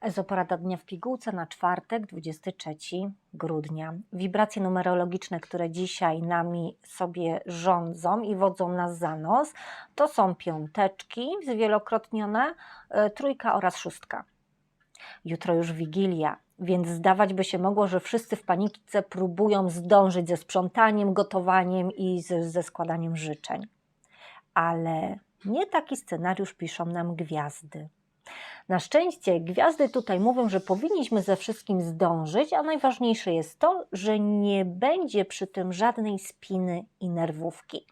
Ezoporada dnia w pigułce na czwartek, 23 grudnia. Wibracje numerologiczne, które dzisiaj nami sobie rządzą i wodzą nas za nos, to są piąteczki zwielokrotnione, e, trójka oraz szóstka. Jutro już Wigilia, więc zdawać by się mogło, że wszyscy w panice próbują zdążyć ze sprzątaniem, gotowaniem i ze składaniem życzeń. Ale nie taki scenariusz piszą nam gwiazdy. Na szczęście gwiazdy tutaj mówią, że powinniśmy ze wszystkim zdążyć, a najważniejsze jest to, że nie będzie przy tym żadnej spiny i nerwówki.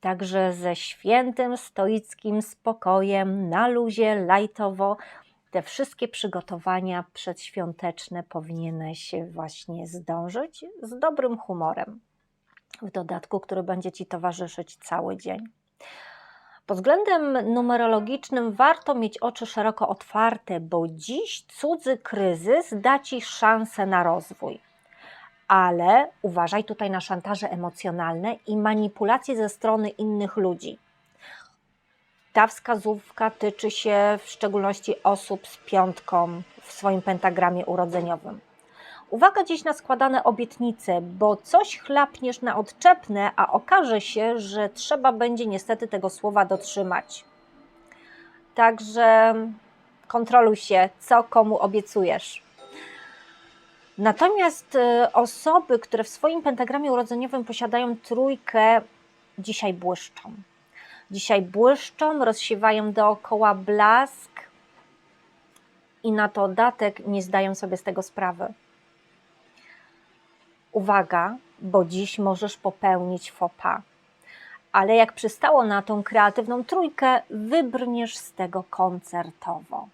Także ze świętym, stoickim spokojem, na luzie, lajtowo, te wszystkie przygotowania przedświąteczne powinieneś właśnie zdążyć z dobrym humorem. W dodatku, który będzie Ci towarzyszyć cały dzień. Pod względem numerologicznym warto mieć oczy szeroko otwarte, bo dziś cudzy kryzys da Ci szansę na rozwój. Ale uważaj tutaj na szantaże emocjonalne i manipulacje ze strony innych ludzi. Ta wskazówka tyczy się w szczególności osób z piątką w swoim pentagramie urodzeniowym. Uwaga dziś na składane obietnice, bo coś chlapniesz na odczepne, a okaże się, że trzeba będzie niestety tego słowa dotrzymać. Także kontroluj się, co komu obiecujesz. Natomiast y, osoby, które w swoim pentagramie urodzeniowym posiadają trójkę, dzisiaj błyszczą. Dzisiaj błyszczą, rozsiewają dookoła blask i na to datek nie zdają sobie z tego sprawy. Uwaga, bo dziś możesz popełnić pas. Ale jak przystało na tą kreatywną trójkę, wybrniesz z tego koncertowo.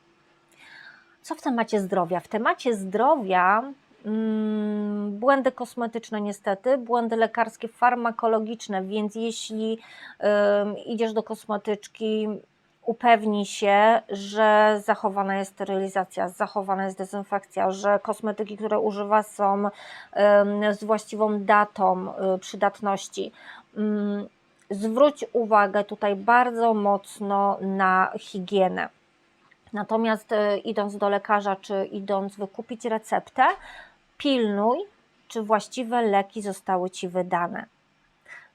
Co w temacie zdrowia? W temacie zdrowia mm, błędy kosmetyczne niestety, błędy lekarskie, farmakologiczne, więc jeśli idziesz do kosmetyczki, upewnij się, że zachowana jest sterylizacja, zachowana jest dezynfekcja, że kosmetyki, które używa są z właściwą datą y, przydatności. Ym, zwróć uwagę tutaj bardzo mocno na higienę. Natomiast y, idąc do lekarza, czy idąc wykupić receptę, pilnuj, czy właściwe leki zostały Ci wydane.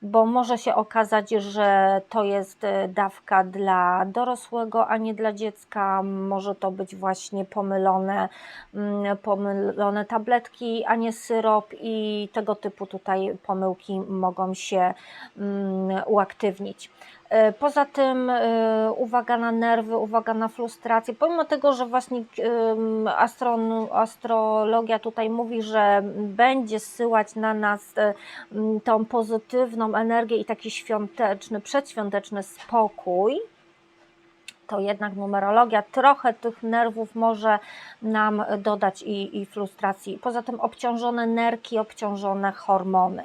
Bo może się okazać, że to jest y, dawka dla dorosłego, a nie dla dziecka. Może to być właśnie pomylone, mm, pomylone tabletki, a nie syrop, i tego typu tutaj pomyłki mogą się mm, uaktywnić. E, Poza tym e, uwaga na nerwy, uwaga na frustrację. Pomimo tego, że właśnie astron, astrologia tutaj mówi, że będzie zsyłać na nas e, tą pozytywną energię i taki świąteczny, przedświąteczny spokój, to jednak numerologia trochę tych nerwów może nam dodać i, i frustracji. Poza tym obciążone nerki, obciążone hormony.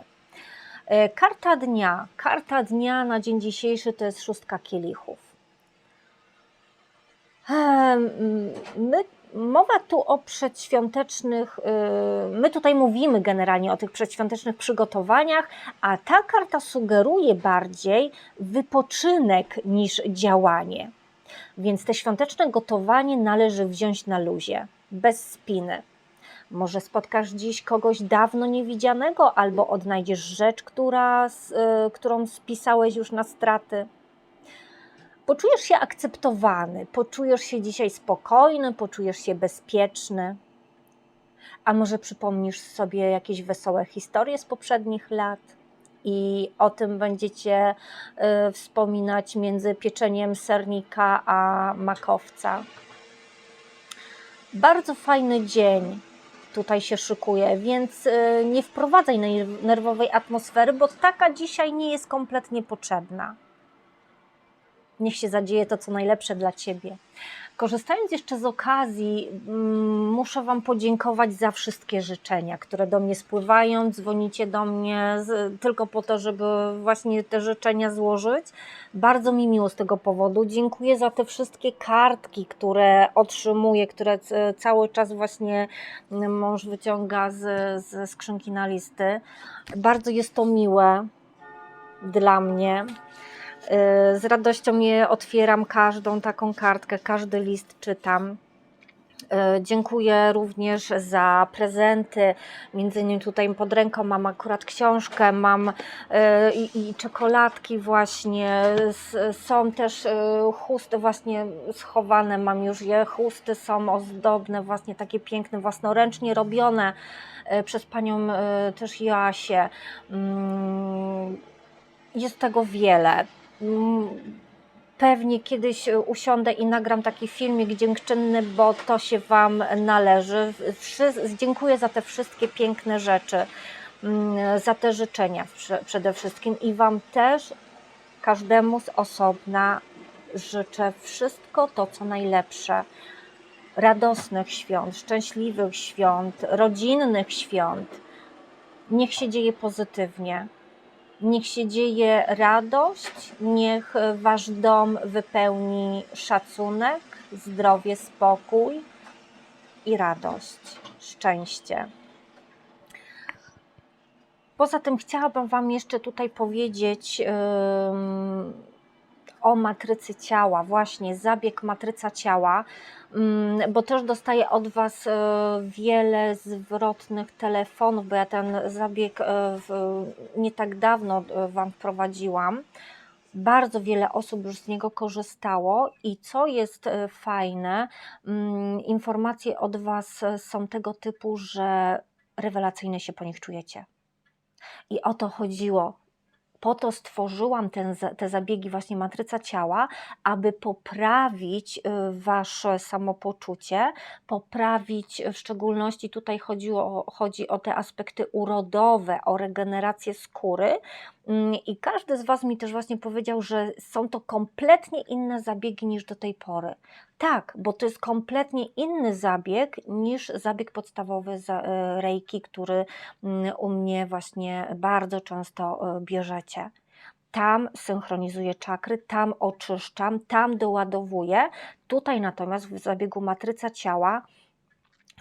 E, Karta dnia. Karta dnia na dzień dzisiejszy to jest szóstka kielichów. My, mowa tu o przedświątecznych, y, my tutaj mówimy generalnie o tych przedświątecznych przygotowaniach, a ta karta sugeruje bardziej wypoczynek niż działanie. Więc te świąteczne gotowanie należy wziąć na luzie, bez spiny. Może spotkasz dziś kogoś dawno niewidzianego, albo odnajdziesz rzecz, która, s- y, którą spisałeś już na straty. Poczujesz się akceptowany, poczujesz się dzisiaj spokojny, poczujesz się bezpieczny. A może przypomnisz sobie jakieś wesołe historie z poprzednich lat i o tym będziecie y, wspominać między pieczeniem sernika a makowca. Bardzo fajny dzień tutaj się szykuje, więc y, nie wprowadzaj ner- nerwowej atmosfery, bo taka dzisiaj nie jest kompletnie potrzebna. Niech się zadzieje to, co najlepsze dla Ciebie. Korzystając jeszcze z okazji, mm, muszę Wam podziękować za wszystkie życzenia, które do mnie spływają. Dzwonicie do mnie tylko po to, żeby właśnie te życzenia złożyć. Bardzo mi miło z tego powodu. Dziękuję za te wszystkie kartki, które otrzymuję, które cały czas właśnie mąż wyciąga z, ze skrzynki na listy. Bardzo jest to miłe dla mnie. Z radością je otwieram każdą taką kartkę, każdy list czytam. E, Dziękuję również za prezenty. Między innymi tutaj pod ręką mam akurat książkę, mam e, i, i czekoladki właśnie. Są też e, chusty właśnie schowane, mam już je. Chusty są ozdobne, właśnie takie piękne, własnoręcznie robione przez panią też Joasię. Mm, Jest tego wiele. Pewnie kiedyś e, usiądę i nagram taki filmik dziękczynny, bo to się Wam należy. Dziękuję za te wszystkie piękne rzeczy, mm, za te życzenia prze- przede wszystkim i Wam też, każdemu z osobna życzę wszystko to, co najlepsze. Radosnych świąt, szczęśliwych świąt, rodzinnych świąt. Niech się dzieje pozytywnie. Niech się dzieje radość, niech wasz dom wypełni szacunek, zdrowie, spokój i radość, szczęście. Poza tym chciałabym Wam jeszcze tutaj powiedzieć ym, o matrycy ciała, właśnie zabieg matryca ciała, ym, bo też dostaję od Was y, wiele zwrotnych telefonów, bo ja ten zabieg w, nie tak dawno y, Wam wprowadziłam. Bardzo wiele osób już z niego korzystało i co jest fajne, ym, informacje od Was są tego typu, że rewelacyjnie się po nich czujecie. I o to chodziło. Po to stworzyłam ten, te zabiegi, właśnie matryca ciała, aby poprawić y, wasze samopoczucie, poprawić, w szczególności tutaj chodzi o te aspekty urodowe, o regenerację skóry. Mm, I każdy z Was mi też właśnie powiedział, że są to kompletnie inne zabiegi niż do tej pory. Tak, bo to jest kompletnie inny zabieg niż zabieg podstawowy za e, Reiki, który mm, u mnie właśnie bardzo często e, bierzecie. Tam synchronizuję czakry, tam oczyszczam, tam doładowuję. Tutaj natomiast w zabiegu matryca ciała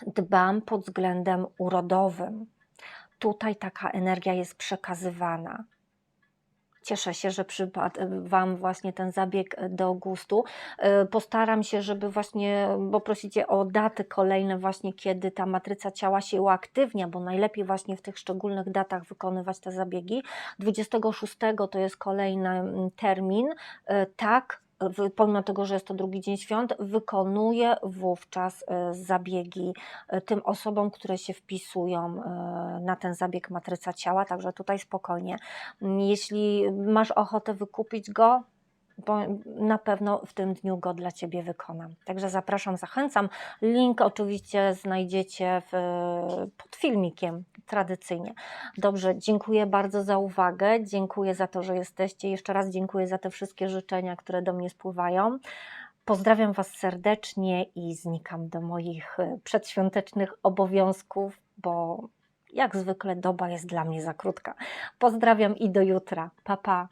dbam pod względem urodowym. Tutaj taka energia jest przekazywana. Cieszę się, że przypadł Wam właśnie ten zabieg do gustu. E, Postaram się, żeby właśnie, bo prosicie o daty kolejne właśnie, kiedy ta matryca ciała się uaktywnia, bo najlepiej właśnie w tych szczególnych datach wykonywać te zabiegi. 26 to jest kolejny mm, termin. E, Tak, pomimo tego, że jest to drugi dzień świąt, wykonuję wówczas e, zabiegi e, tym osobom, które się wpisują e, na ten zabieg matryca ciała, także tutaj spokojnie. Jeśli masz ochotę wykupić go, bo na pewno w tym dniu go dla Ciebie wykonam. Także zapraszam, zachęcam. Link oczywiście znajdziecie w, pod filmikiem, tradycyjnie. Dobrze, dziękuję bardzo za uwagę, dziękuję za to, że jesteście. Jeszcze raz dziękuję za te wszystkie życzenia, które do mnie spływają. Pozdrawiam Was serdecznie i znikam do moich e, przedświątecznych obowiązków, bo jak zwykle doba jest dla mnie za krótka. Pozdrawiam i do jutra. Pa, pa.